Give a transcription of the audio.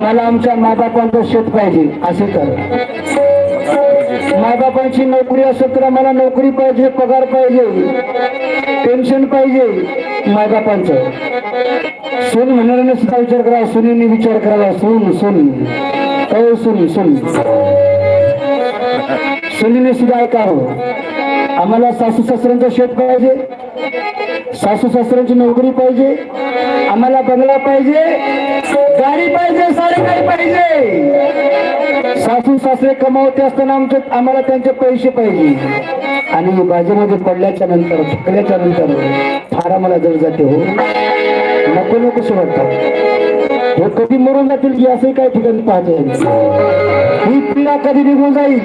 आमच्या मायबापांचं शेत पाहिजे असे तर मायबापांची नोकरी असेल तर आम्हाला नोकरी पाहिजे पगार पाहिजे पेन्शन पाहिजे मायबापांचं सून म्हणणाऱ्याने सुद्धा विचार करा सुनीने विचार करावा सून सून. काय सून सून. सुनीने सुद्धा ऐकावं हो. आम्हाला सासू सासऱ्यांचं शेत पाहिजे सासू सासऱ्यांची नोकरी पाहिजे आम्हाला बंगला पाहिजे काही पाहिजे सारे काही पाहिजे. सासू सासरे कमावते असताना आमचे आम्हाला त्यांचे पैसे पाहिजे. आणि बाजूमध्ये पडल्याच्या नंतर थकल्याच्या नंतर फार आम्हाला जड जाते हो. नको नको वाटतात हे हो, कधी मरून जातील की असंही काही ठिकाणी पाहता ही पिढा कधी निघून जाईल?